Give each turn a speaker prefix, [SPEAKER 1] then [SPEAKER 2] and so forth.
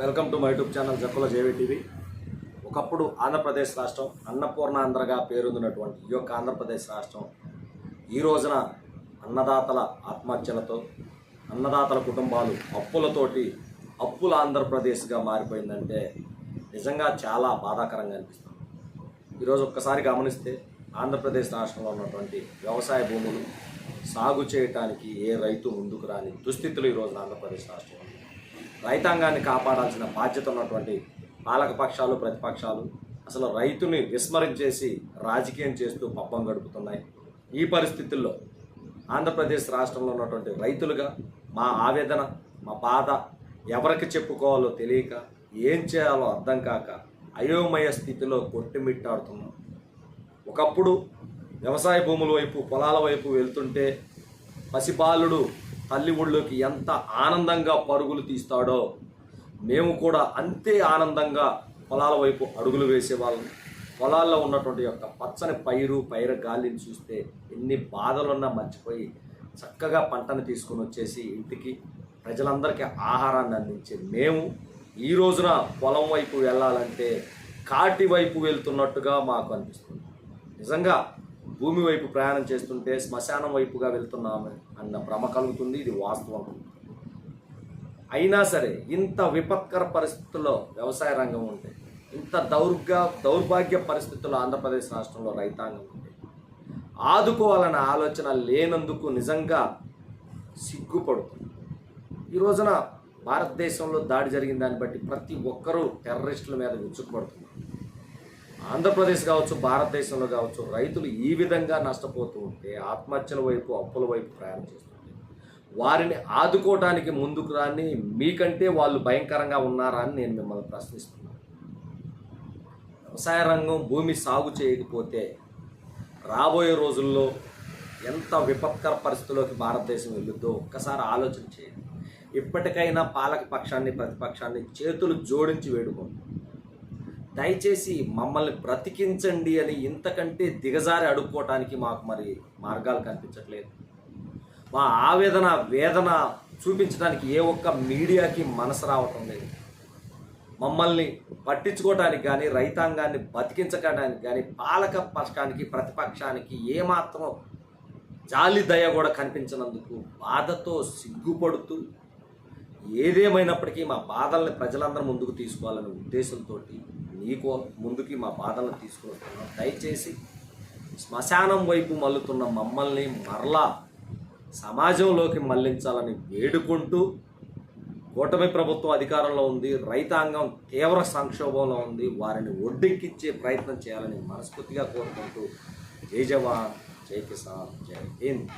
[SPEAKER 1] Welcome to my YouTube channel Jakkula JV TV. ఒకప్పుడు ఆంధ్రప్రదేశ్ రాష్ట్రం అన్నపూర్ణాంధ్రగా పేరొందినటువంటి ఈ యొక్క ఆంధ్రప్రదేశ్ రాష్ట్రం ఈ రోజున అన్నదాతల ఆత్మహత్యలతో అన్నదాతల కుటుంబాలు అప్పులతోటి అప్పుల ఆంధ్రప్రదేశ్గా మారిపోయిందంటే నిజంగా చాలా బాధాకరంగా అనిపిస్తుంది. ఈరోజు ఒక్కసారి గమనిస్తే ఆంధ్రప్రదేశ్ రాష్ట్రంలో ఉన్నటువంటి వ్యవసాయ భూములు సాగు చేయటానికి ఏ రైతు ముందుకు రాని దుస్థితులు ఈరోజు ఆంధ్రప్రదేశ్ రాష్ట్రంలో రైతాంగాన్ని కాపాడాల్సిన బాధ్యత ఉన్నటువంటి పాలకపక్షాలు ప్రతిపక్షాలు అసలు రైతుని విస్మరించేసి రాజకీయం చేస్తూ పబ్బం గడుపుతున్నాయి. ఈ పరిస్థితుల్లో ఆంధ్రప్రదేశ్ రాష్ట్రంలో ఉన్నటువంటి రైతులుగా మా ఆవేదన మా బాధ ఎవరికి చెప్పుకోవాలో తెలియక ఏం చేయాలో అర్థం కాక అయోమయ స్థితిలో కొట్టుమిట్టాడుతున్నాం. ఒకప్పుడు వ్యవసాయ భూముల వైపు పొలాల వైపు వెళ్తుంటే పసిబాలుడు తల్లి ఒళ్ళోకి ఎంత ఆనందంగా పరుగులు తీస్తాడో మేము కూడా అంతే ఆనందంగా పొలాల వైపు అడుగులు వేసేవాళ్ళం. పొలాల్లో ఉన్నటువంటి యొక్క పచ్చని పైరు పైర గాలిని చూస్తే ఎన్ని బాధలున్నా మర్చిపోయి చక్కగా పంటను తీసుకుని వచ్చేసి ఇంటికి ప్రజలందరికీ ఆహారాన్ని అందించే మేము ఈ రోజున పొలం వైపు వెళ్ళాలంటే కాటి వైపు వెళ్తున్నట్టుగా మాకు అనిపిస్తుంది. నిజంగా భూమి వైపు ప్రయాణం చేస్తుంటే శ్మశానం వైపుగా వెళ్తున్నాము అన్న భ్రమ కలుగుతుంది ఇది వాస్తవం. అయినా సరే ఇంత విపత్కర పరిస్థితుల్లో వ్యవసాయ రంగం ఉంటే ఇంత దౌర్గ దౌర్భాగ్య పరిస్థితుల్లో ఆంధ్రప్రదేశ్ రాష్ట్రంలో రైతాంగం ఉంటే ఆదుకోవాలనే ఆలోచన లేనందుకు నిజంగా సిగ్గుపడుతుంది. ఈ రోజున భారతదేశంలో దాడి జరిగిన దాన్ని బట్టి ప్రతి ఒక్కరూ టెర్రరిస్టుల మీద విరుచుకుపడుతున్నారు. ఆంధ్రప్రదేశ్ కావచ్చు భారతదేశంలో కావచ్చు రైతులు ఈ విధంగా నష్టపోతూ ఉంటే ఆత్మహత్యల వైపు అప్పుల వైపు ప్రయాణం చేస్తుంటే వారిని ఆదుకోవటానికి ముందుకు రాని మీకంటే వాళ్ళు భయంకరంగా ఉన్నారా అని నేను మిమ్మల్ని ప్రశ్నిస్తున్నాను. వ్యవసాయ రంగం భూమి సాగు చేయకపోతే రాబోయే రోజుల్లో ఎంత విపత్కర పరిస్థితుల్లోకి భారతదేశం వెళ్ళుద్దో ఒక్కసారి ఆలోచన చేయండి. ఇప్పటికైనా పాలక పక్షాన్ని ప్రతిపక్షాన్ని చేతులు జోడించి వేడుకుంటాం దయచేసి మమ్మల్ని బ్రతికించండి అని ఇంతకంటే దిగజారి అడుక్కోవటానికి మాకు మరి మార్గాలు కనిపించట్లేదు. మా ఆవేదన వేదన చూపించడానికి ఏ ఒక్క మీడియాకి మనసు రావటం లేదు. మమ్మల్ని పట్టించుకోవడానికి కానీ రైతాంగాన్ని బతికించడానికి కానీ పాలక పక్షానికి ప్రతిపక్షానికి ఏమాత్రం జాలి దయ కూడా కనిపించినందుకు బాధతో సిగ్గుపడుతూ ఏదేమైనప్పటికీ మా బాధల్ని ప్రజలందరూ ముందుకు తీసుకోవాలనే ఉద్దేశంతో మీకు ముందుకి మా బాధలను తీసుకుని వస్తున్నాం దయచేసి శ్మశానం వైపు మల్లుతున్న మమ్మల్ని మరలా సమాజంలోకి మళ్ళించాలని వేడుకుంటూ కూటమి ప్రభుత్వం అధికారంలో ఉంది రైతాంగం తీవ్ర సంక్షోభంలో ఉంది వారిని ఒడ్డెక్కించే ప్రయత్నం చేయాలని మనస్ఫూర్తిగా కోరుకుంటూ జై జవాన్ జై కిసాన్ జై హింద్.